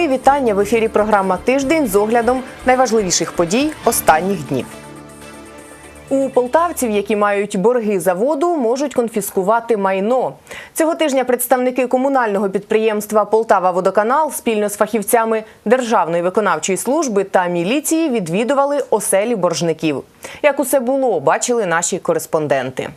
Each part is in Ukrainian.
Мої вітання в ефірі. Програма Тиждень з оглядом найважливіших подій останніх днів. У полтавців, які мають борги за воду, можуть конфіскувати майно. Цього тижня представники комунального підприємства Полтава Водоканал спільно з фахівцями Державної виконавчої служби та міліції відвідували оселі боржників. Як усе було, бачили наші кореспонденти.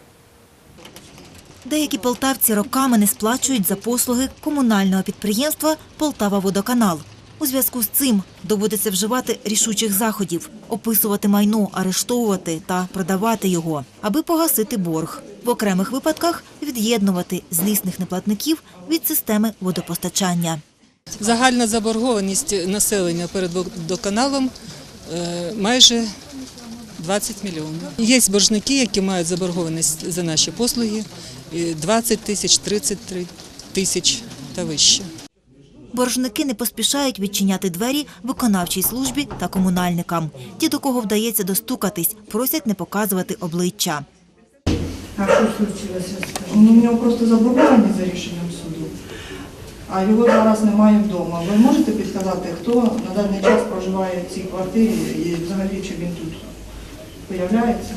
Деякі полтавці роками не сплачують за послуги комунального підприємства Полтава Водоканал. У зв'язку з цим доводиться вживати рішучих заходів, описувати майно, арештовувати та продавати його, аби погасити борг. В окремих випадках від'єднувати злісних неплатників від системи водопостачання. Загальна заборгованість населення перед водоканалом е, майже 20 мільйонів. Є боржники, які мають заборгованість за наші послуги 20 тисяч, 33 тисяч та вище. Боржники не поспішають відчиняти двері виконавчій службі та комунальникам. Ті, до кого вдається достукатись, просять не показувати обличчя. А що случилося? Ну, у нього просто заборгованість за рішенням суду, а його зараз немає вдома. Ви можете підказати, хто на даний час проживає в цій квартирі і взагалі чи він тут появляється?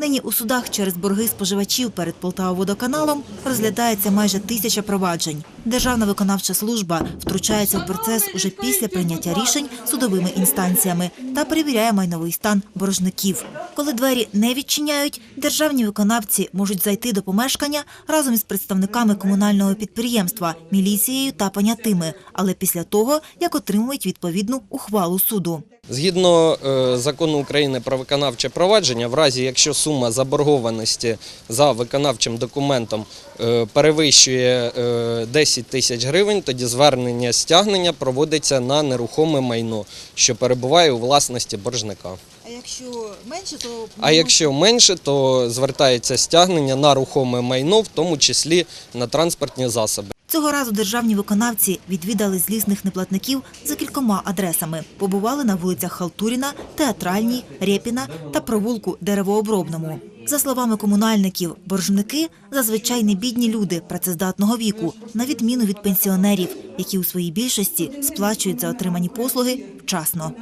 Нині у судах через борги споживачів перед Полтавоводоканалом розглядається майже тисяча проваджень. Державна виконавча служба втручається в процес уже після прийняття рішень судовими інстанціями та перевіряє майновий стан боржників. Коли двері не відчиняють, державні виконавці можуть зайти до помешкання разом із представниками комунального підприємства, міліцією та понятими, але після того, як отримують відповідну ухвалу суду. Згідно е, закону України про виконавче провадження, в разі якщо сума заборгованості за виконавчим документом е, перевищує е, 10 тисяч гривень, тоді звернення стягнення проводиться на нерухоме майно, що перебуває у власності боржника. А якщо менше, то А якщо менше, то звертається стягнення на рухоме майно, в тому числі на транспортні засоби. Цього разу державні виконавці відвідали злісних неплатників за кількома адресами. Побували на вулицях Халтуріна, Театральній, Рєпіна та провулку Деревообробному. За словами комунальників, боржники зазвичай не бідні люди працездатного віку, на відміну від пенсіонерів, які у своїй більшості сплачують за отримані послуги вчасно.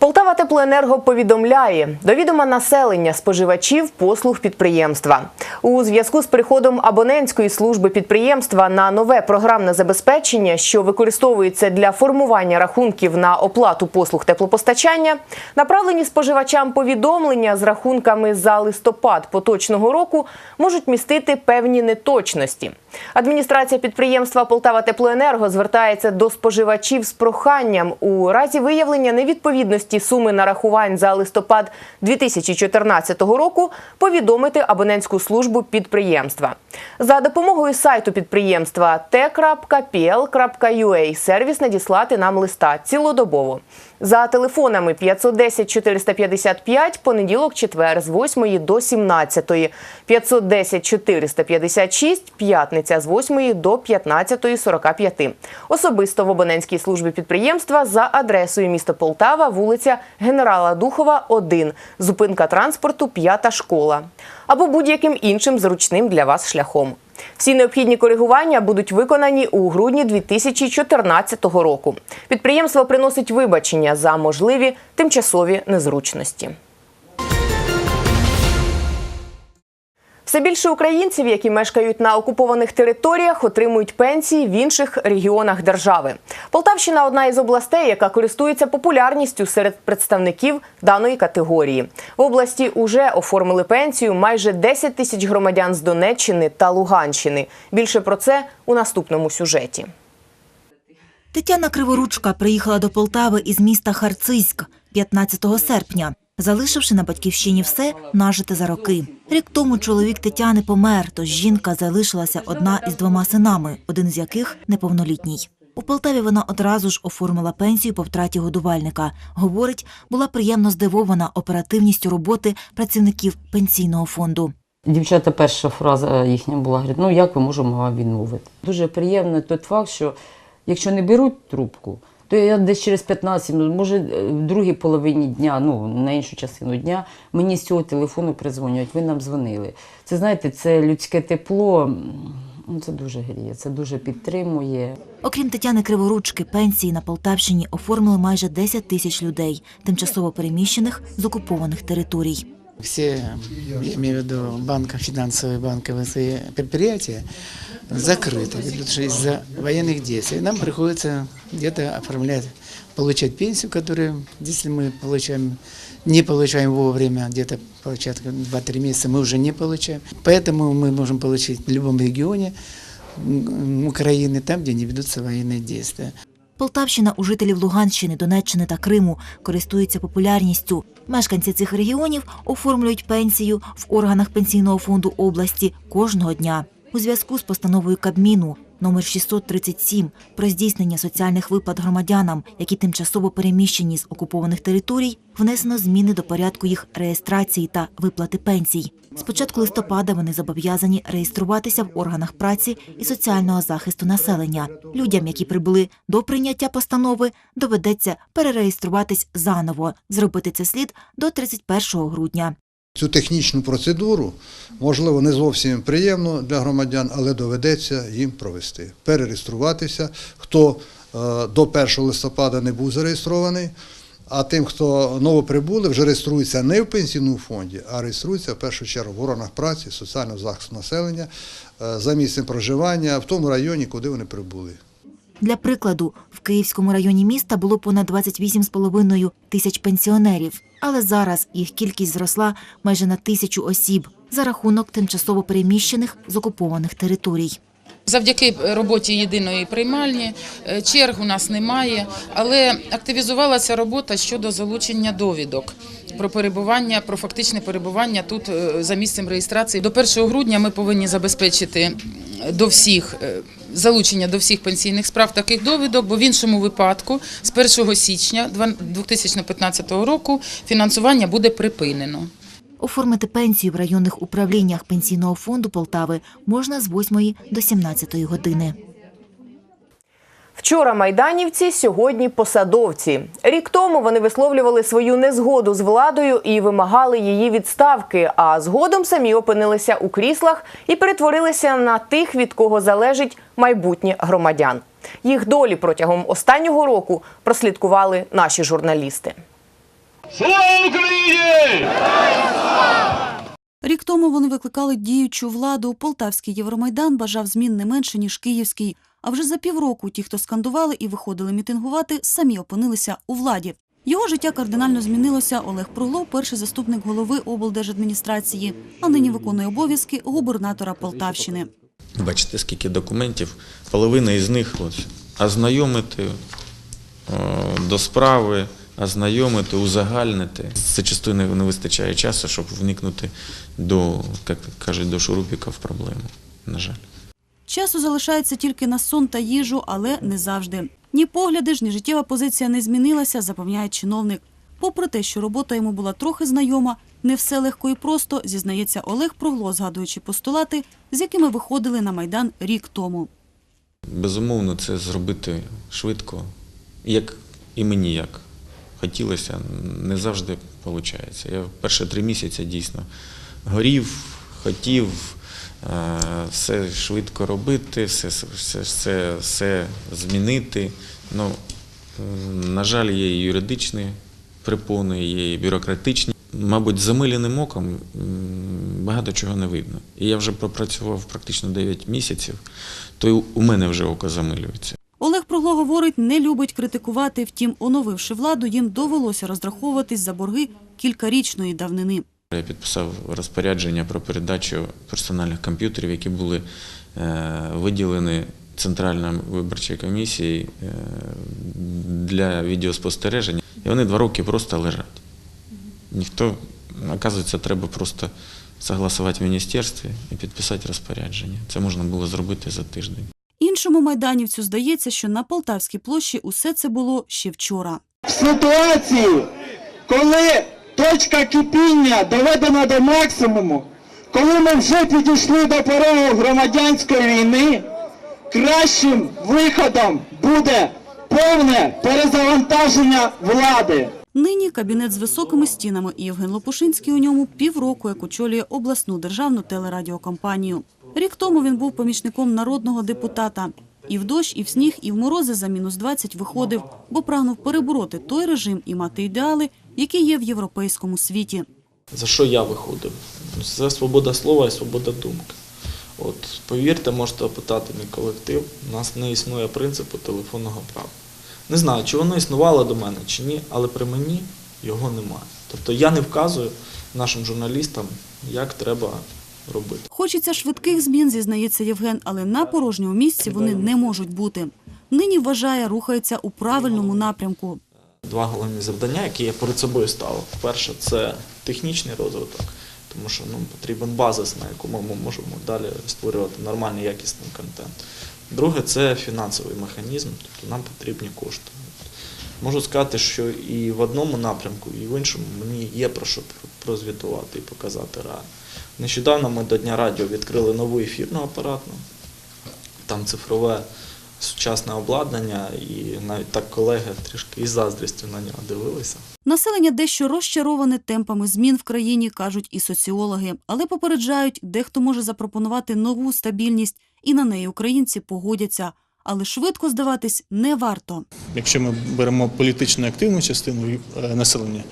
Полтава Теплоенерго повідомляє до відома населення споживачів послуг підприємства. У зв'язку з приходом абонентської служби підприємства на нове програмне забезпечення, що використовується для формування рахунків на оплату послуг теплопостачання, направлені споживачам повідомлення з рахунками за листопад поточного року можуть містити певні неточності. Адміністрація підприємства Полтава Теплоенерго звертається до споживачів з проханням у разі виявлення невідповідності суми нарахувань за листопад 2014 року повідомити абонентську службу підприємства. За допомогою сайту підприємства t.pl.ua сервіс надіслати нам листа цілодобово. За телефонами 510 455 понеділок, четвер з 8 до 17, 510 456 п'ятниця з 8 до 15.45. Особисто в абонентській службі підприємства за адресою місто Полтава, вулиця Генерала Духова, 1, зупинка транспорту, п'ята школа. Або будь-яким іншим зручним для вас шляхом. Всі необхідні коригування будуть виконані у грудні 2014 року. Підприємство приносить вибачення за можливі тимчасові незручності. Все більше українців, які мешкають на окупованих територіях, отримують пенсії в інших регіонах держави. Полтавщина одна із областей, яка користується популярністю серед представників даної категорії. В області уже оформили пенсію майже 10 тисяч громадян з Донеччини та Луганщини. Більше про це у наступному сюжеті. Тетяна Криворучка приїхала до Полтави із міста Харцизьк 15 серпня, залишивши на батьківщині все нажите за роки. Рік тому чоловік Тетяни помер, тож жінка залишилася одна із двома синами, один з яких неповнолітній. У Полтаві вона одразу ж оформила пенсію по втраті годувальника. Говорить, була приємно здивована оперативністю роботи працівників пенсійного фонду. Дівчата, перша фраза їхня була, говорить, ну як ми можемо вам відмовити? Дуже приємно той факт, що якщо не беруть трубку, то я десь через 15 минут, може в другій половині дня, ну на іншу частину дня, мені з цього телефону призвонюють, ви нам дзвонили. Це знаєте, це людське тепло. Ну, це дуже гріє, це дуже підтримує. Окрім Тетяни Криворучки, пенсії на Полтавщині оформили майже 10 тисяч людей, тимчасово переміщених з окупованих територій. Все, я имею в виду банка, финансовые банковые предприятия, закрыты, из-за военных действий нам приходится где-то оформлять, получать пенсию, которую, если мы получаем, не получаем вовремя, где-то получать 2-3 месяца, мы уже не получаем. Поэтому мы можем получить в любом регионе Украины, там, где не ведутся военные действия. Полтавщина у жителів Луганщини, Донеччини та Криму користується популярністю. Мешканці цих регіонів оформлюють пенсію в органах пенсійного фонду області кожного дня. У зв'язку з постановою Кабміну номер 637 про здійснення соціальних виплат громадянам, які тимчасово переміщені з окупованих територій, внесено зміни до порядку їх реєстрації та виплати пенсій. З початку листопада вони зобов'язані реєструватися в органах праці і соціального захисту населення. Людям, які прибули до прийняття постанови, доведеться перереєструватись заново. Зробити це слід до 31 грудня. Цю технічну процедуру, можливо, не зовсім приємно для громадян, але доведеться їм провести. Перереєструватися, хто е, до 1 листопада не був зареєстрований, а тим, хто новоприбули, вже реєструється не в пенсійному фонді, а реєструється в першу чергу в органах праці, соціального захисту населення, е, за місцем проживання в тому районі, куди вони прибули. Для прикладу, в Київському районі міста було понад 28,5 тисяч пенсіонерів, але зараз їх кількість зросла майже на тисячу осіб за рахунок тимчасово переміщених з окупованих територій. Завдяки роботі єдиної приймальні е, черг у нас немає, але активізувалася робота щодо залучення довідок про перебування, про фактичне перебування тут е, за місцем реєстрації. До 1 грудня ми повинні забезпечити до всіх е, залучення до всіх пенсійних справ таких довідок, бо в іншому випадку з 1 січня 2015 року фінансування буде припинено. Оформити пенсію в районних управліннях пенсійного фонду Полтави можна з 8 до 17 години. Вчора майданівці, сьогодні посадовці. Рік тому вони висловлювали свою незгоду з владою і вимагали її відставки. А згодом самі опинилися у кріслах і перетворилися на тих, від кого залежить майбутнє громадян. Їх долі протягом останнього року прослідкували наші журналісти. Слава Україні! Рік тому вони викликали діючу владу. Полтавський Євромайдан бажав змін не менше, ніж київський. А вже за півроку ті, хто скандували і виходили мітингувати, самі опинилися у владі. Його життя кардинально змінилося. Олег Пруглов – перший заступник голови облдержадміністрації, а нині виконує обов'язки губернатора Полтавщини. Бачите, скільки документів, половина із них ось, ознайомити до справи, ознайомити, узагальнити. Зачастую не, не вистачає часу, щоб вникнути до, як кажуть, до шурупіка в проблему, на жаль. Часу залишається тільки на сон та їжу, але не завжди. Ні погляди ж, ні життєва позиція не змінилася, запевняє чиновник. Попри те, що робота йому була трохи знайома, не все легко і просто, зізнається Олег Прогло, згадуючи постулати, з якими виходили на Майдан рік тому. Безумовно, це зробити швидко, як і мені як хотілося, не завжди виходить. Я перші три місяці дійсно горів, хотів е, все швидко робити, все, все, все, все змінити. Ну, на жаль, є і юридичні препони, є і бюрократичні. Мабуть, замиленим оком багато чого не видно. І я вже пропрацював практично 9 місяців, то у мене вже око замилюється. Прогло говорить, не любить критикувати, втім, оновивши владу, їм довелося розраховуватись за борги кількарічної давнини. Я підписав розпорядження про передачу персональних комп'ютерів, які були е, виділені Центральною виборчою комісією е, для відеоспостереження. І вони два роки просто лежать. Ніхто, оказується, треба просто согласувати в міністерстві і підписати розпорядження. Це можна було зробити за тиждень. Іншому майданівцю здається, що на Полтавській площі усе це було ще вчора. В ситуації, коли точка кипіння доведена до максимуму, коли ми вже підійшли до порогу громадянської війни, кращим виходом буде повне перезавантаження влади. Нині кабінет з високими стінами і Євген Лопушинський у ньому півроку як очолює обласну державну телерадіокомпанію. Рік тому він був помічником народного депутата. І в дощ, і в сніг, і в морози за мінус 20 виходив, бо прагнув перебороти той режим і мати ідеали, які є в європейському світі. За що я виходив? Це свобода слова і свобода думки. От повірте, можете опитати мій колектив. У нас не існує принципу телефонного права. Не знаю, чи воно існувало до мене, чи ні, але при мені його немає. Тобто я не вказую нашим журналістам, як треба робити. Хочеться швидких змін, зізнається Євген, але на порожньому місці вони не можуть бути. Нині вважає, рухається у правильному напрямку. Два головні завдання, які я перед собою ставив. Перше це технічний розвиток, тому що ну, потрібен базис, на якому ми можемо далі створювати нормальний якісний контент. Друге це фінансовий механізм, тобто нам потрібні кошти. Можу сказати, що і в одному напрямку, і в іншому мені є про що прозвітувати і показати реально. Нещодавно ми до Дня радіо відкрили нову ефірну апаратну, там цифрове сучасне обладнання, і навіть так колеги трішки із заздрістю на нього дивилися. Населення дещо розчароване темпами змін в країні, кажуть і соціологи, але попереджають, дехто може запропонувати нову стабільність, і на неї українці погодяться. Але швидко здаватись не варто. Якщо ми беремо політично активну частину е, населення,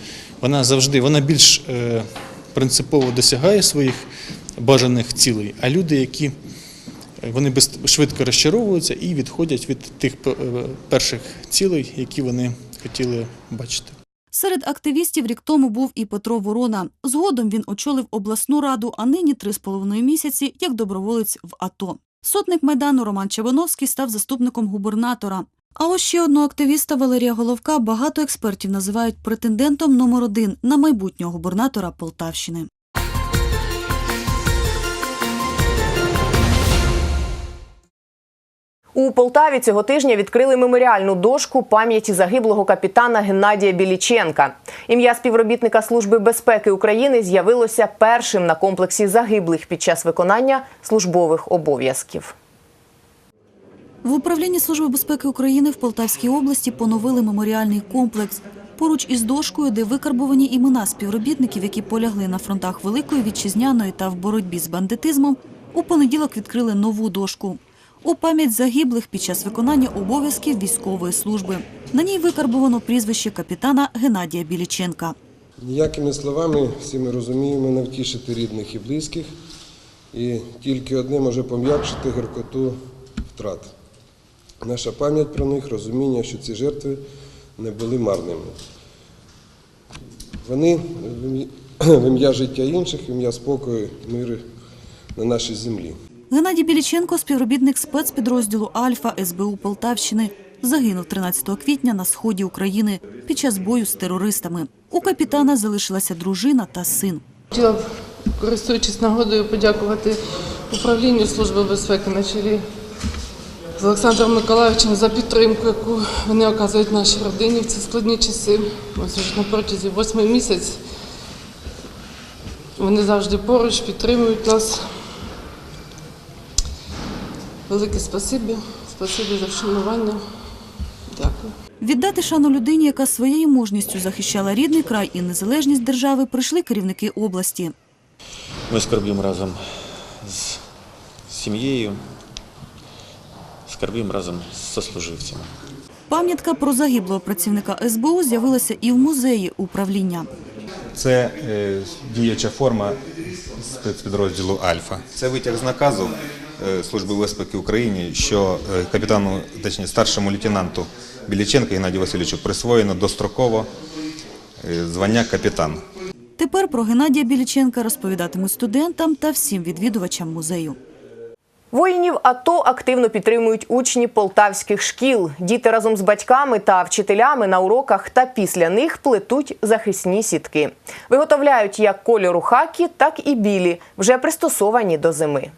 вона завжди вона більш е, принципово досягає своїх бажаних цілей. А люди, які е, вони швидко розчаровуються і відходять від тих е, перших цілей, які вони хотіли бачити. Серед активістів рік тому був і Петро Ворона. Згодом він очолив обласну раду, а нині три з половиною місяці як доброволець в АТО. Сотник майдану Роман Чебановський став заступником губернатора. А ось ще одного активіста Валерія Головка багато експертів називають претендентом номер один на майбутнього губернатора Полтавщини. У Полтаві цього тижня відкрили меморіальну дошку пам'яті загиблого капітана Геннадія Біліченка. Ім'я співробітника Служби безпеки України з'явилося першим на комплексі загиблих під час виконання службових обов'язків. В управлінні Служби безпеки України в Полтавській області поновили меморіальний комплекс. Поруч із дошкою, де викарбовані імена співробітників, які полягли на фронтах Великої Вітчизняної та в боротьбі з бандитизмом, у понеділок відкрили нову дошку. У пам'ять загиблих під час виконання обов'язків військової служби. На ній викарбовано прізвище капітана Геннадія Біліченка. Ніякими словами всі ми розуміємо не втішити рідних і близьких, і тільки одне може пом'якшити гіркоту втрат. Наша пам'ять про них, розуміння, що ці жертви не були марними. Вони в ім'я- життя інших, в ім'я спокою, миру на нашій землі. Геннадій Біліченко, співробітник спецпідрозділу Альфа СБУ Полтавщини, загинув 13 квітня на сході України під час бою з терористами. У капітана залишилася дружина та син. Хотіла користуючись нагодою, подякувати управлінню Служби безпеки на чолі з Олександром Миколаївичем за підтримку, яку вони оказують нашій родині в ці складні часи. Ось вже на протязі восьми місяць. Вони завжди поруч, підтримують нас. Велике спасибі, спасибі за вшанування. Дякую. Віддати шану людині, яка своєю мужністю захищала рідний край і незалежність держави, прийшли керівники області. Ми скорбимо разом з сім'єю, скорбимо разом з сослуживцями. Пам'ятка про загиблого працівника СБУ з'явилася і в музеї управління. Це е, діяча форма спецпідрозділу Альфа. Це витяг з наказу е, Служби безпеки України, що е, капітану, точніше старшому лейтенанту Біліченка Геннадію Васильовичу присвоєно достроково е, звання капітан. Тепер про Геннадія Біліченка розповідатимуть студентам та всім відвідувачам музею. Воїнів АТО активно підтримують учні полтавських шкіл. Діти разом з батьками та вчителями на уроках та після них плетуть захисні сітки. Виготовляють як кольору хакі, так і білі, вже пристосовані до зими.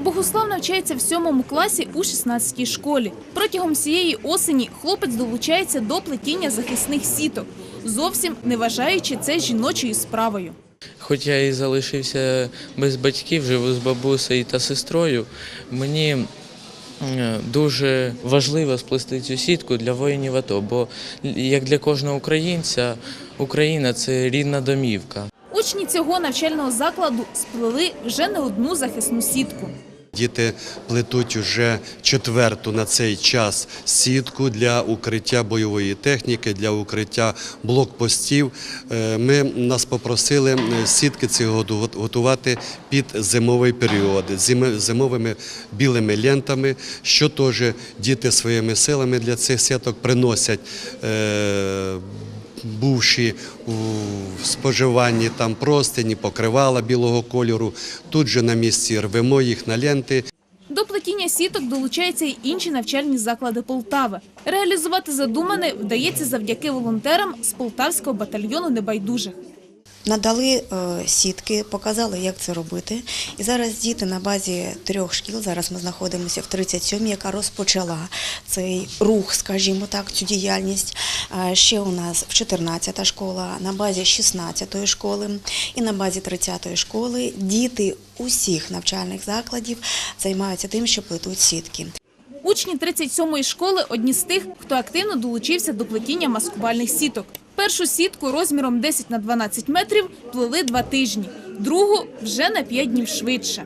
Богослав навчається в сьомому класі у 16-й школі. Протягом всієї осені хлопець долучається до плетіння захисних сіток, зовсім не вважаючи це жіночою справою. Хоч я і залишився без батьків, живу з бабусею та сестрою, мені дуже важливо сплести цю сітку для воїнів АТО, бо як для кожного українця, Україна це рідна домівка. Учні цього навчального закладу сплели вже не одну захисну сітку. Діти плетуть уже четверту на цей час сітку для укриття бойової техніки, для укриття блокпостів. Е, Ми нас попросили е, сітки ці готу- готувати під зимовий період зимовими білими лентами, що теж діти своїми силами для цих сіток приносять. Бувші у споживанні там простині, покривала білого кольору. Тут же на місці рвемо їх на ленти. До плетіння сіток долучаються й інші навчальні заклади Полтави. Реалізувати задумане вдається завдяки волонтерам з Полтавського батальйону небайдужих. Надали е, сітки, показали, як це робити. І зараз діти на базі трьох шкіл, зараз ми знаходимося в 37-й, яка розпочала цей рух, скажімо так, цю діяльність. Е, Ще у нас в 14-та школа, на базі 16-ї школи і на базі 30-ї школи діти усіх навчальних закладів займаються тим, що плетуть сітки. Учні 37-ї школи – одні з тих, хто активно долучився до плетіння маскувальних сіток. Першу сітку розміром 10 на 12 метрів плели два тижні, другу – вже на 5 днів швидше.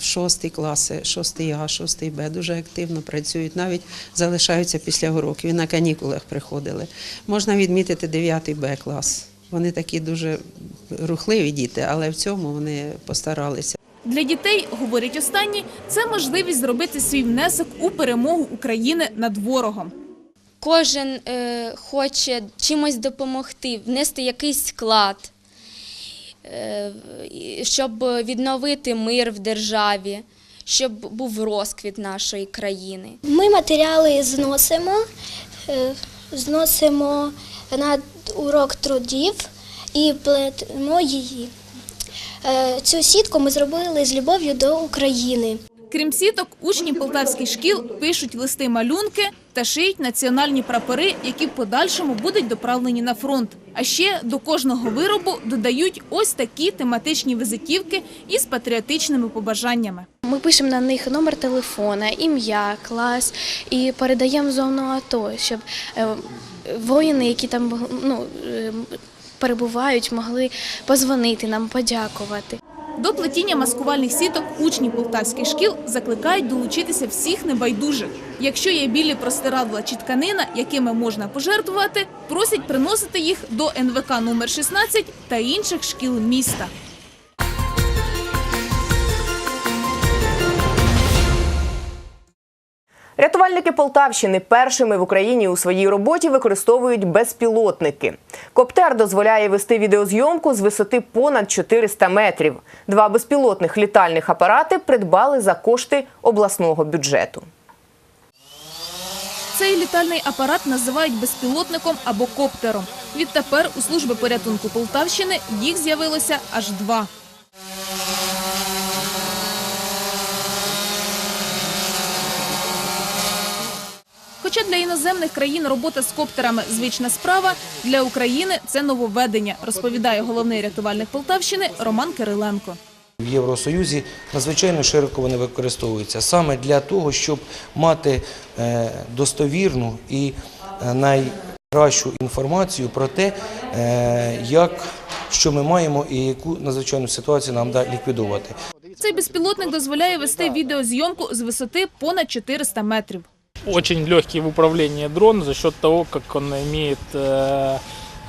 шостий класи, шостий А, шостий Б дуже активно працюють, навіть залишаються після уроків і на канікулах приходили. Можна відмітити 9 Б клас. Вони такі дуже рухливі діти, але в цьому вони постаралися. Для дітей, говорять останні, це можливість зробити свій внесок у перемогу України над ворогом. Кожен е, хоче чимось допомогти, внести якийсь вклад, е, щоб відновити мир в державі, щоб був розквіт нашої країни. Ми матеріали зносимо, е, зносимо на урок трудів і плетемо її. Цю сітку ми зробили з любов'ю до України. Крім сіток, учні полтавських шкіл пишуть листи-малюнки та шиють національні прапори, які в подальшому будуть доправлені на фронт. А ще до кожного виробу додають ось такі тематичні визитівки із патріотичними побажаннями. Ми пишемо на них номер телефона, ім'я, клас і передаємо зону АТО, щоб е, воїни, які там ну, е, перебувають, могли позвонити нам, подякувати. До плетіння маскувальних сіток учні полтавських шкіл закликають долучитися всіх небайдужих. Якщо є білі простирадла чи тканина, якими можна пожертвувати, просять приносити їх до НВК номер 16 та інших шкіл міста. Рятувальники Полтавщини першими в Україні у своїй роботі використовують безпілотники. Коптер дозволяє вести відеозйомку з висоти понад 400 метрів. Два безпілотних літальних апарати придбали за кошти обласного бюджету. Цей літальний апарат називають безпілотником або коптером. Відтепер у служби порятунку Полтавщини їх з'явилося аж два. Хоча для іноземних країн робота з коптерами звична справа, для України це нововведення, розповідає головний рятувальник Полтавщини Роман Кириленко. В Євросоюзі надзвичайно широко вони використовуються саме для того, щоб мати е, достовірну і е, найкращу інформацію про те, е, як що ми маємо і яку надзвичайну ситуацію нам да ліквідувати. Цей безпілотник дозволяє вести відеозйомку з висоти понад 400 метрів Очень легкий в управлении дрон за счет того, как он имеет э,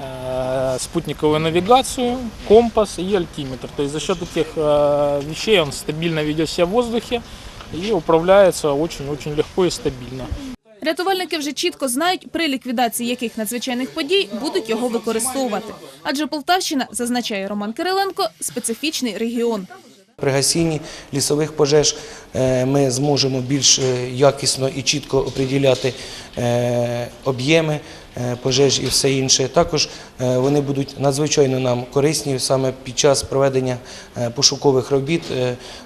э, спутниковую навигацию, компас и альтиметр. То есть за счет этих э, вещей он стабильно ведет себя в воздухе и управляется очень-очень легко и стабильно. Рятувальники вже чітко знають, при ліквідації яких надзвичайних подій будуть його використовувати. Адже Полтавщина, зазначає Роман Кириленко, специфічний регіон. При гасінні лісових пожеж е, ми зможемо більш е, якісно і чітко оприділяти е, об'єми пожеж і все інше. Також вони будуть надзвичайно нам корисні саме під час проведення пошукових робіт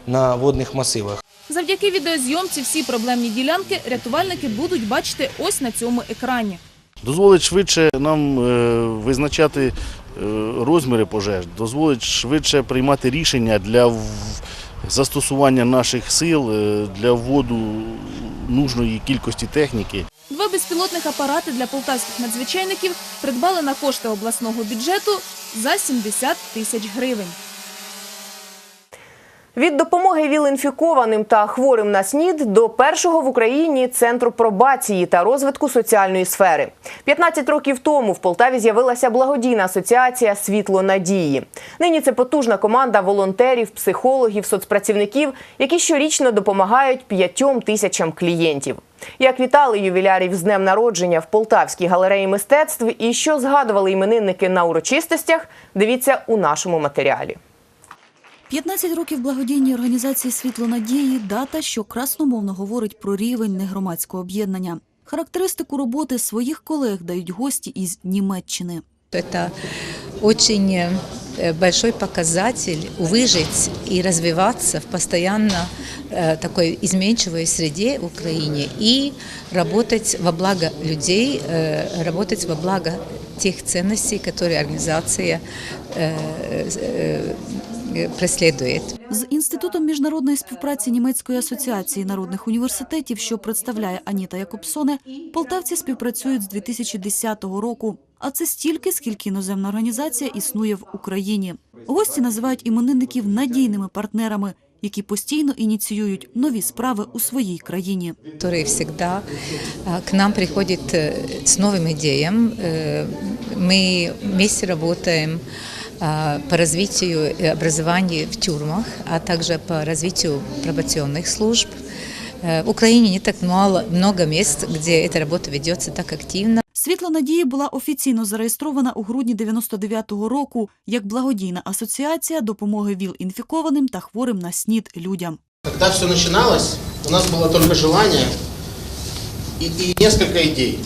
на водних масивах. Завдяки відеозйомці всі проблемні ділянки рятувальники будуть бачити ось на цьому екрані. Дозволить швидше нам визначати розміри пожеж, дозволить швидше приймати рішення для застосування наших сил е, для вводу нужної кількості техніки. Два безпілотних апарати для полтавських надзвичайників придбали на кошти обласного бюджету за 70 тисяч гривень. Від допомоги віл-інфікованим та хворим на СНІД до першого в Україні центру пробації та розвитку соціальної сфери. 15 років тому в Полтаві з'явилася благодійна асоціація Світло надії. Нині це потужна команда волонтерів, психологів, соцпрацівників, які щорічно допомагають п'ятьом тисячам клієнтів. Як вітали ювілярів з днем народження в Полтавській галереї мистецтв і що згадували іменинники на урочистостях, дивіться у нашому матеріалі. 15 років благодійній організації Світло надії дата, що красномовно говорить про рівень негромадського об'єднання. Характеристику роботи своїх колег дають гості із Німеччини. Это очень э, большой показатель выжить и развиваться в постоянно э, такой изменчивой среде в Украине и работать во благо людей, э, работать во благо тех ценностей, которые организация э, э, преследует. З інститутом міжнародної співпраці німецької асоціації народних університетів, що представляє Аніта Якобсоне, полтавці співпрацюють з 2010 року. А це стільки, скільки іноземна організація існує в Україні. Гості називають іменинників надійними партнерами, які постійно ініціюють нові справи у своїй країні. который всегда а, к нам приходит э, с новым идеям. Э, Мы вместе работаем а, по развитию э, образования в тюрьмах, а также по развитию пробационных служб. Э, В Украине не так мало, много мест, где эта работа ведется так активно. Світло надії була офіційно зареєстрована у грудні 99-го року як благодійна асоціація допомоги ВІЛ-інфікованим та хворим на СНІД людям. Когда все начиналось, у нас было только желание и, и несколько идей.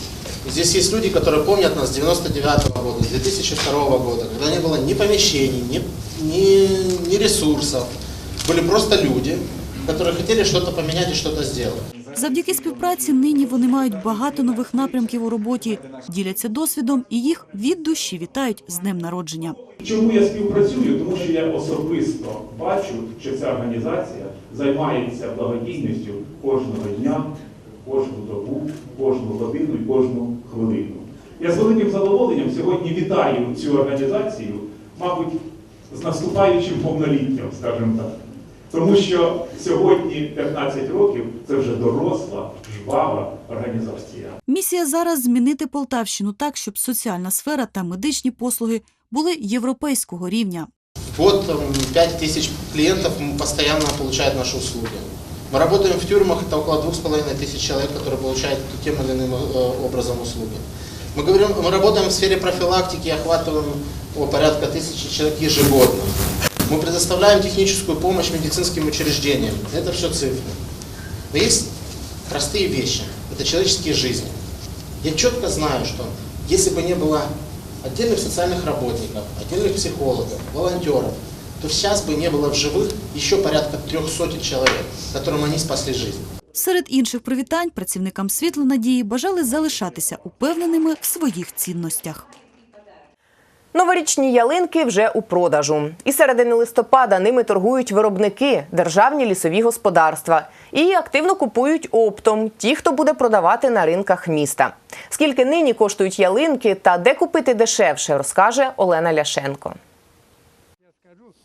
Здесь есть люди, которые помнят нас с 99 года, с 2002 года, когда не было ни помещений, ни, ни, ни ресурсов. Были просто люди, которые хотели что-то поменять и что-то сделать. Завдяки співпраці нині вони мають багато нових напрямків у роботі, діляться досвідом і їх від душі вітають з днем народження. Чому я співпрацюю? Тому що я особисто бачу, що ця організація займається благодійністю кожного дня, кожну добу, кожну годину і кожну хвилину. Я з великим задоволенням сьогодні вітаю цю організацію, мабуть, з наступаючим повноліттям, скажімо так. Тому що сьогодні 15 років це вже доросла, жвава організація. Місія зараз змінити Полтавщину так, щоб соціальна сфера та медичні послуги були європейського рівня. Год там, 5 тысяч клиентов м, постоянно получают наши услуги. Мы работаем в тюрьмах, это около 2,5 тысяч человек, которые получают тем или иным э, образом услуги. Мы, говорим, мы работаем в сфере профилактики, охватываем о, порядка тысячи человек ежегодно. Мы предоставляем техническую помощь медицинским учреждениям. Это все цифры. Но есть простые вещи. Это человеческие жизни. Я четко знаю, что если бы не было отдельных социальных работников, отдельных психологов, волонтеров, то сейчас бы не было в живых еще порядка трех сотен человек, которым они спасли жизнь. Серед інших привітань працівникам світло надії бажали залишатися упевненими в своїх цінностях. Новорічні ялинки вже у продажу. І середини листопада ними торгують виробники, державні лісові господарства і активно купують оптом ті, хто буде продавати на ринках міста. Скільки нині коштують ялинки та де купити дешевше, розкаже Олена Ляшенко.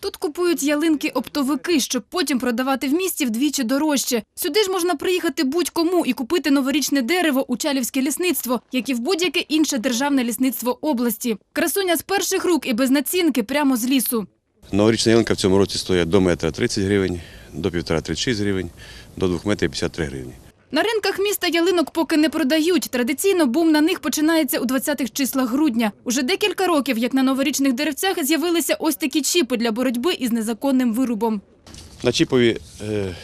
Тут купують ялинки оптовики, щоб потім продавати в місті вдвічі дорожче. Сюди ж можна приїхати будь-кому і купити новорічне дерево у Чалівське лісництво, як і в будь-яке інше державне лісництво області. Красуня з перших рук і без націнки прямо з лісу. Новорічна ялинка в цьому році стоїть до метра 30 гривень, до півтора 36 гривень, до двох метрів 53 гривні. На ринках міста ялинок поки не продають. Традиційно бум на них починається у 20-х числах грудня. Уже декілька років, як на новорічних деревцях, з'явилися ось такі чіпи для боротьби із незаконним вирубом. На чіпові е,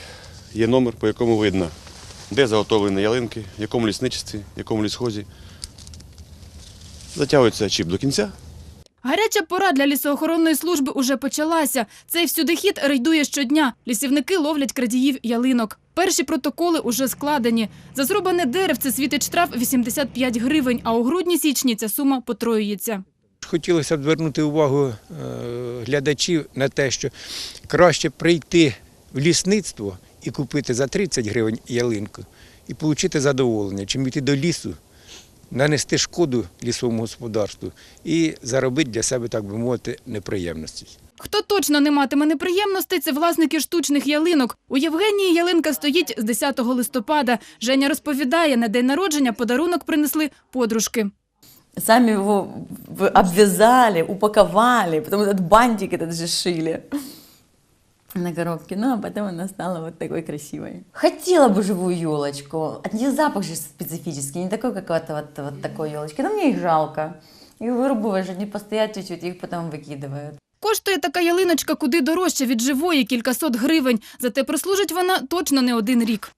є номер, по якому видно, де заготовлені ялинки, в якому лісничестві, в якому лісхозі. Затягується чіп до кінця. Гаряча пора для лісоохоронної служби уже почалася. Цей всюдихід рейдує щодня. Лісівники ловлять крадіїв ялинок. Перші протоколи уже складені. За зрубане деревце світить штраф 85 гривень, а у грудні-січні ця сума потроюється. Хотілося б звернути увагу е, глядачів на те, що краще прийти в лісництво і купити за 30 гривень ялинку, і отримати задоволення, чим йти до лісу, нанести шкоду лісовому господарству і заробити для себе, так би мовити, неприємності. Хто точно не матиме неприємностей, це власники штучних ялинок. У Євгенії ялинка стоїть з 10 листопада. Женя розповідає, на день народження подарунок принесли подружки. Сами его в- обвязали, упаковали, потом этот бантик этот же шили на коробке. Ну, а потом она стала вот такой красивой. Хотела бы живую елочку. От нее запах же специфический, не такой, как вот, вот, вот такой елочки. Но мне их жалко. Их вырубываешь, они постоят чуть-чуть, их потом выкидывают. Коштує така ялиночка куди дорожче від живої кількасот гривень. Зате прослужить вона точно не один рік.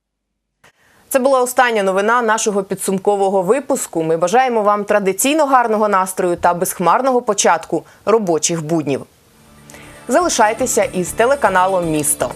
Це була остання новина нашого підсумкового випуску. Ми бажаємо вам традиційно гарного настрою та безхмарного початку робочих буднів. Залишайтеся із телеканалом Місто.